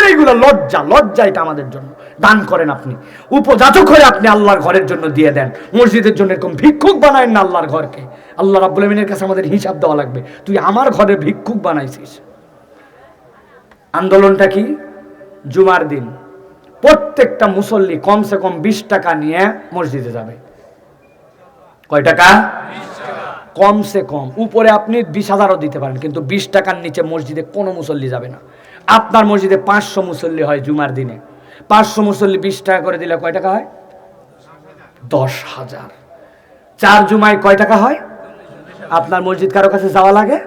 আমাদের এইগুলো লজ্জা লজ্জা এটা আমাদের জন্য। দান করেন আপনি। উপযাচক হয়ে আপনি আল্লাহর ঘরের জন্য দিয়ে দেন। মসজিদের জন্য এরকম ভিক্ষুক বানায়েন না আল্লাহর ঘরকে। আল্লাহ রাব্বুল আমিনের কাছে আমাদের হিসাব দেওয়া লাগবে। তুই আমার ঘরে ভিক্ষুক বানাইছিস। আন্দোলনটা কি? জুমার দিন। প্রত্যেকটা মুসল্লি কমসে কম বিশ টাকা নিয়ে মসজিদে যাবে। কয় টাকা? কমসে কম। উপরে আপনি বিশ হাজারও দিতে পারেন, কিন্তু বিশ টাকার নিচে মসজিদে কোনো মুসল্লি যাবে না। আপনার মসজিদে পাঁচশো মুসল্লি হয় জুমার দিনে। পাঁচশো মুসল্লি বিশ টাকা করে দিলে কয় টাকা হয়? দশ হাজার। চার জুমায় কয় টাকা হয়? আপনার মসজিদ কারও কাছে যাওয়া লাগে?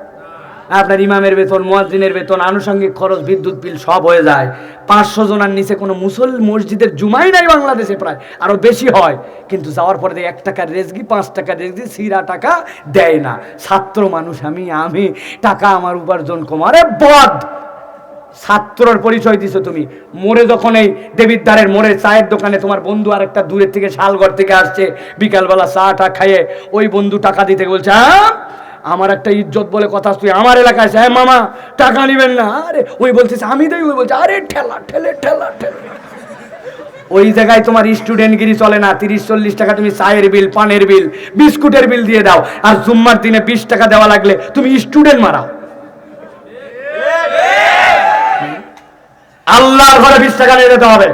আপনার ইমামের বেতন, মুয়াজ্জিনের বেতন, আনুষঙ্গিক খরচ, বিদ্যুৎ বিল সব হয়ে যায়। পাঁচশো জনের নিচে কোনো মুসল মসজিদের জুমাই নাই বাংলাদেশে প্রায়। আরও বেশি হয়। কিন্তু যাওয়ার পরে এক টাকার রেজগি, পাঁচ টাকার রেজগি, সিরা টাকা দেয় না। ছাত্র মানুষ আমি আমি টাকা আমার উপার্জন কম আরে বদ। ছাত্রর পরিচয় দিছো তুমি। মোড়ে যখন এই দেবিদ্বারের মোড়ে চায়ের দোকানে তোমার বন্ধু আর একটা দূরের থেকে শালঘর থেকে আসছে, বিকালবেলা চা টা খাইয়ে ওই বন্ধু টাকা দিতে বলছে হ্যাঁ আমার একটা ইজ্জত বলে কথা তুই আমার এলাকায় হ্যাঁ মামা, টাকা নিবেন না। আরে, ওই বলতেছে, আমি দেই, ওই বলছে, আরে, ঠেলা, ঠেলে ঠেলা, ঠেলে। ওই জায়গায় তোমার স্টুডেন্টগিরি চলে না, তিরিশ, চল্লিশ টাকা তুমি চায়ের বিল পানের বিল বিস্কুটের বিল দিয়ে দাও। আর জুম্মার দিনে বিশ টাকা দেওয়া লাগলে তুমি স্টুডেন্ট মারাও। আল্লাহর ঘরে বিশ টাকা নিয়ে যেতে হবে।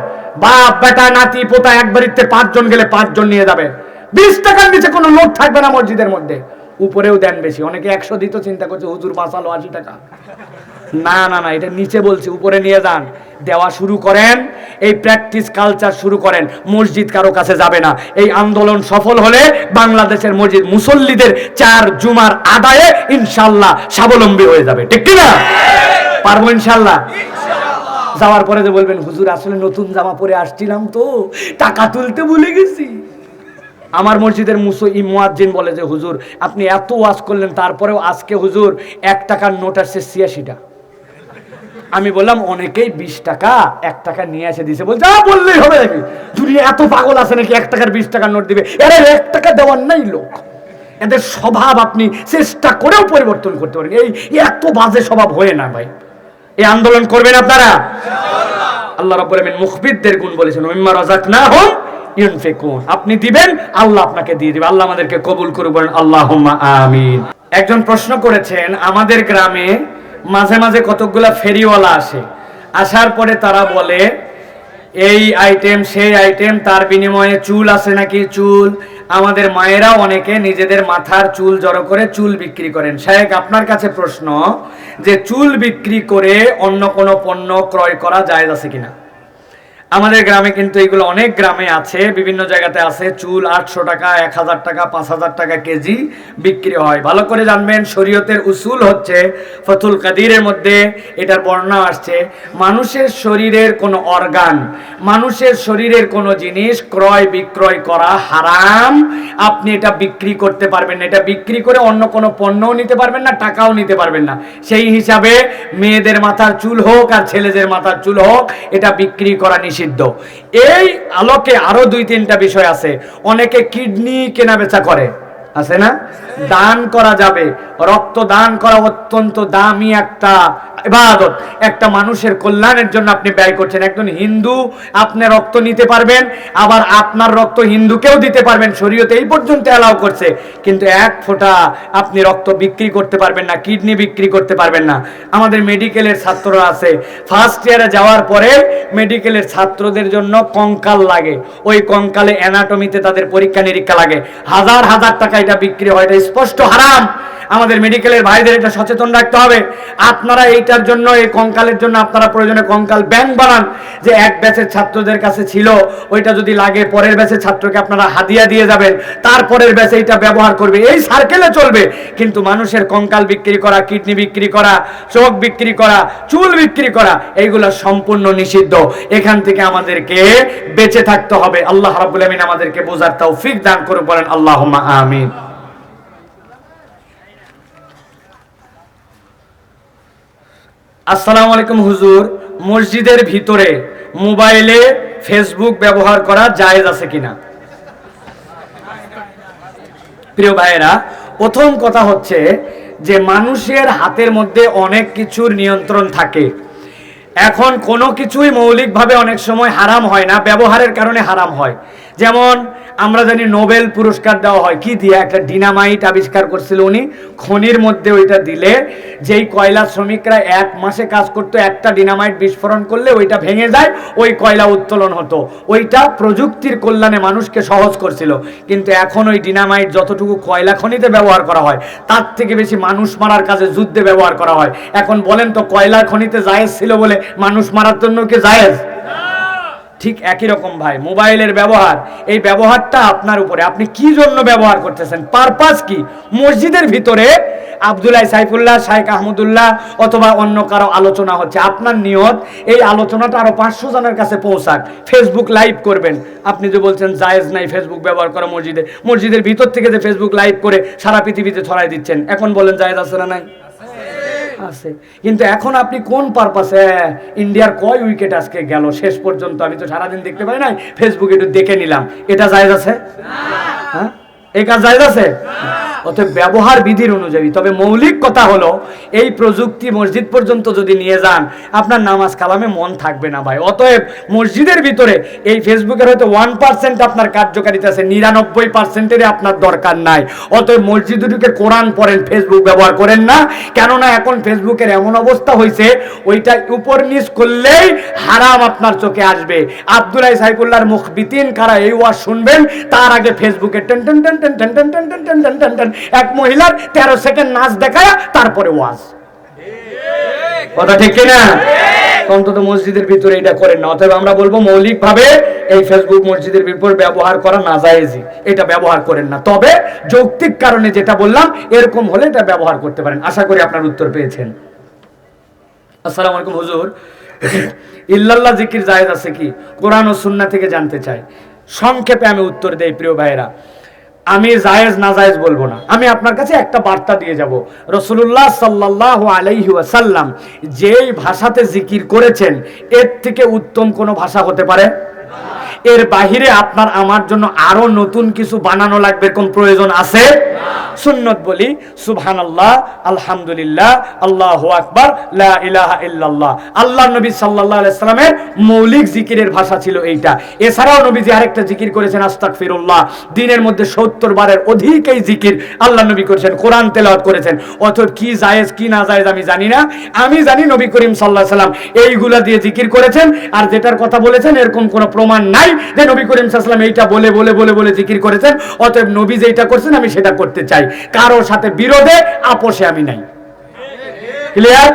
বাপ, বেটা, নাতি, পোতা, এক বাড়িতে পাঁচজন গেলে পাঁচজন নিয়ে যাবে। বিশ টাকার নিচে কোনো লোক থাকবে না মসজিদের মধ্যে। উপরেও দেন বেশি। অনেকে একশো দিত চিন্তা করছে, হুজুর, বাঁচালো আশি টাকা। না না না, এটা নিচে বলছে, উপরে নিয়ে যান। দেওয়া শুরু করেন, এই প্র্যাকটিস কালচার শুরু করেন। মসজিদ কারও কাছে যাবে না। এই আন্দোলন সফল হলে বাংলাদেশের মসজিদ মুসল্লিদের চার জুমার আদায়ে ইনশাল্লাহ স্বাবলম্বী হয়ে যাবে। ঠিক কি না পারব ইনশাল্লাহ? যাওয়ার পরে যে বলবেন, হুজুর, আসলে নতুন জামা পরে আসছিলাম তো, টাকা তুলতে ভুলে গেছি। আমার মসজিদের মুসো ই মুয়াজ্জিন বলে যে, হুজুর, আপনি এত ওয়াজ করলেন, তারপরেও আজকে, হুজুর, এক টাকার নোট আসছে ছিয়াশিটা। আমি বললাম, অনেকেই বিশ টাকা, এক টাকা নিয়ে এসে দিছে। বলছে, যা বললেই হবে নাকি? দুনিয়া এত পাগল আছে নাকি, এক টাকার বিশ টাকার নোট দিবে? এরা এক টাকা দেওয়ার নাই লোক। এদের স্বভাব আপনি চেষ্টা করেও পরিবর্তন করতে পারেন এই এত বাজে স্বভাব হয়ে না ভাই। এই আন্দোলন করবেন আপনারা? আল্লাহ রাব্বুল আমিন মুখবিদদের গুণ বলেছেন মিম্মা রাযাকনাহুম ইউনফিকুন। আপনি দিবেন, আল্লাহ আপনাকে দিয়ে দিবে। আল্লাহ আমাদেরকে কবুল করুন বলেন, আল্লাহুম্মা আমিন। একজন প্রশ্ন করেছেন, আমাদের গ্রামে মাঝে মাঝে কতকগুলা ফেরিওয়ালা আসে? আসার পরে তারা বলে এই আইটেম সেই আইটেম তার বিনিময়ে চুল আছে নাকি চুল? আমাদের মায়েরা অনেকে নিজেদের মাথার চুল জড়ো করে চুল বিক্রি করেন। শায়েক আপনার কাছে প্রশ্ন যে, চুল বিক্রি করে অন্য কোনো পণ্য ক্রয় করা যায় আছে কিনা? আমাদের গ্রামে কিন্তু এগুলো অনেক গ্রামে আছে। বিভিন্ন জায়গাতে আছে। চুল আটশো টাকা, এক হাজার টাকা, পাঁচ হাজার টাকা কেজি বিক্রি হয়। ভালো করে জানবেন, শরীয়তের উসুল হচ্ছে ফতুল কাদিরের মধ্যে এটার বর্ণনা আসছে। মানুষের শরীরের কোনো অর্গান, মানুষের শরীরের কোনো জিনিস ক্রয় বিক্রয় করা হারাম। আপনি এটা বিক্রি করতে পারবেন না। এটা বিক্রি করে অন্য কোনো পণ্যও নিতে পারবেন না, টাকাও নিতে পারবেন না। সেই হিসাবে মেয়েদের মাথার চুল হোক আর ছেলেদের মাথার চুল হোক, এটা বিক্রি করা নিষিদ্ধ। এই আলোকে আরও দুই তিনটা বিষয় আছে। অনেকে কিডনি কেনা বেচা করে। আছে না? দান করা যাবে। রক্ত দান করা অত্যন্ত দামি একটা ইবাদত। একটা মানুষের কল্যাণের জন্য আপনি ব্যয় করছেন। একজন হিন্দু, আপনি রক্ত নিতে পারবেন, আবার আপনার রক্ত হিন্দুকেও দিতে পারবেন। শরীয়তে এই পর্যন্ত অ্যালাউ করছে। কিন্তু এক ফোঁটা আপনি রক্ত বিক্রি করতে পারবেন না, কিডনি বিক্রি করতে পারবেন না। আমাদের মেডিকেলের ছাত্ররা আছে। ফার্স্ট ইয়ারে যাওয়ার পরে মেডিকেলের ছাত্রদের জন্য কঙ্কাল লাগে। ওই কঙ্কালে অ্যানাটমিতে তাদের পরীক্ষা নিরীক্ষা লাগে। হাজার হাজার টাকা এটা বিক্রি হয় এটা স্পষ্ট হারাম। আমাদের মেডিকেলের ভাইদের এটা সচেতন রাখতে হবে। আপনারা এইটার জন্য, এই কঙ্কালের জন্য আপনারা প্রয়োজনে কঙ্কাল ব্যাংক বানান। যে এক ব্যাচের ছাত্রদের কাছে ছিল, ওইটা যদি লাগে, পরের ব্যাচের ছাত্রকে আপনারা হাদিয়া দিয়ে যাবেন। তারপরের ব্যাচে এটা ব্যবহার করবে। এই সার্কেলে চলবে। কিন্তু মানুষের কঙ্কাল বিক্রি করা কিডনি বিক্রি করা, চোখ বিক্রি করা, চুল বিক্রি করা, এইগুলো সম্পূর্ণ নিষিদ্ধ। এখান থেকে আমাদেরকে বেঁচে থাকতে হবে। আল্লাহ রাব্বুল আমিন আমাদেরকে বোঝার তৌফিক দান করে বলেন আল্লাহুম্মা আমিন। আসসালামু আলাইকুম হুজুর। মসজিদের ভিতরে মোবাইলে ফেসবুক ব্যবহার করা জায়েজ আছে কিনা? প্রিয় ভাইয়েরা, প্রথম কথা হচ্ছে যে মানুষের হাতের মধ্যে অনেক কিছুর নিয়ন্ত্রণ থাকে। এখন কোনো কিছুই মৌলিকভাবে অনেক সময় হারাম হয় না, ব্যবহারের কারণে হারাম হয়। যেমন আমরা জানি নোবেল পুরস্কার দেওয়া হয়। কি দিয়ে? একটা ডিনামাইট আবিষ্কার করছিল উনি। খনির মধ্যে ওইটা দিলে, যেই কয়লা শ্রমিকরা এক মাসে কাজ করতো, একটা ডিনামাইট বিস্ফোরণ করলে ওইটা ভেঙে যায়, ওই কয়লা উত্তোলন হতো। ওইটা প্রযুক্তির কল্যাণে মানুষকে সহজ করছিল। কিন্তু এখন ওই ডিনামাইট যতটুকু কয়লা খনিতে ব্যবহার করা হয়, তার থেকে বেশি মানুষ মারার কাজে যুদ্ধে ব্যবহার করা হয়। এখন বলেন তো, কয়লা খনিতে জায়েজ ছিল বলে মানুষ মারার জন্য কি জায়েজ? ঠিক একই রকম ভাই, মোবাইলের ব্যবহার। এই ব্যবহারটা আপনার উপরে। আপনি কি জন্য ব্যবহার করতেছেন? পারপাস কি? মসজিদের ভিতরে আবদুল্লাহ সাইফুল্লাহ, শাইখ আহমদুল্লাহ অথবা অন্য কারও আলোচনা হচ্ছে। আপনার নিয়ত, এই আলোচনাটা আরও পাঁচশো জনের কাছে পৌঁছাক। ফেসবুক লাইভ করবেন। আপনি যে বলছেন জায়েজ নাই ফেসবুক ব্যবহার করা মসজিদে। মসজিদের ভিতর থেকে যে ফেসবুক লাইভ করে সারা পৃথিবীতে ছড়াই দিচ্ছেন। এখন বলেন জায়েজ আছে না নাই? আছে। কিন্তু এখন আপনি কোন পারপাসে ইন্ডিয়ার কয় উইকেট আজকে গেল? শেষ পর্যন্ত আমি তো সারাদিন দেখতে পাই নাই ফেসবুকে একটু দেখে নিলাম। এটা জায়গা আছে? হ্যাঁ? এই কাজ জায়েজ আছে? অতএব ব্যবহার বিধির অনুযায়ী তবে মৌলিক কথা হলো এই প্রযুক্তি মসজিদ পর্যন্ত যদি নিয়ে যান আপনার নামাজ কালামে মন থাকবে না ভাই অতএব মসজিদের ভিতরে এই ফেসবুকের হয়তো ওয়ান পার্সেন্ট আপনার কার্যকারিতা আছে নিরানব্বই পার্সেন্টেরই আপনার দরকার নাই অতএব মসজিদে ঢুকে কোরআন পড়েন ফেসবুক ব্যবহার করেন না কেননা এখন ফেসবুকের এমন অবস্থা হয়েছে ওইটা উপর নিচ করলেই হারাম আপনার চোখে আসবে আবদুল্লাহ সাইফুল্লাহর মুখ বিতিন কারা এই ওয়াজ শুনবেন তার আগে ফেসবুকে ten ten ten ten ten ten ten ten ten ten ten এক মহিলার তেরো সেকেন্ড নাচ দেখায় তারপরে ওয়াজ। কথা ঠিক কিনা? অন্তত মসজিদের ভিতরে এটা করেন না। অতএব আমরা বলব মৌলিকভাবে এই ফেসবুক মসজিদের ভিতর ব্যবহার করা না যায়জি এটা ব্যবহার করেন না। তবে যৌক্তিক কারণে যেটা বললাম, এরকম হলে এটা ব্যবহার করতে পারেন। আশা করি আপনার উত্তর পেয়েছেন। আসসালামু আলাইকুম, হুজুর। ইল্লাল্লাহ জিকির জায়েজ আছে কি? কোরআন ও সুন্নাহ থেকে জানতে চাই। সংক্ষেপে আমি উত্তর দেই, প্রিয় ভাইরা আমি জায়েজ না জায়েজ বলব না। আমি আপনার কাছে একটা বার্তা দিয়ে যাব। রসুল্লাহ সাল্লাহ আলাইহি ওয়াসাল্লাম যেই ভাষাতে জিকির করেছেন, এর থেকে উত্তম কোনো ভাষা হতে পারে? এর বাহিরে আপনার আমার জন্য আরও নতুন কিছু বানানো লাগবে কোন প্রয়োজন আছে? সুন্নত বলি, সুবহানাল্লাহ, আলহামদুলিল্লাহ, আল্লাহ আকবার ইলাহা আল্লাহ নবী সাল্লাল্লাহু আলাইহি সাল্লামের মৌলিক জিকিরের ভাষা ছিল এইটা। এছাড়াও নবীজি আরেকটা জিকির করেছেন, আস্তাগফিরুল্লাহ। দিনের মধ্যে 70 বারের অধিক এই জিকির আল্লাহ নবী করেছেন, কোরআন তেলাওয়াত করেছেন। অথবা কি জায়েজ, কি না জায়েজ আমি জানি না। আমি জানি নবী করিম আলাইহি সাল্লাম এইগুলা দিয়ে জিকির করেছেন, আর যেটার কথা বলেছেন এরকম কোনো প্রমাণ নাই। যে নবী করিম সাল্লাম এইটা বলে বলে বলে বলে জিকির করেছেন, অতএব নবী যেটা করছেন আমি সেটা করতে চাই। কারোর সাথে বিরোধে, আপোষে আমি নাই। ক্লিয়ার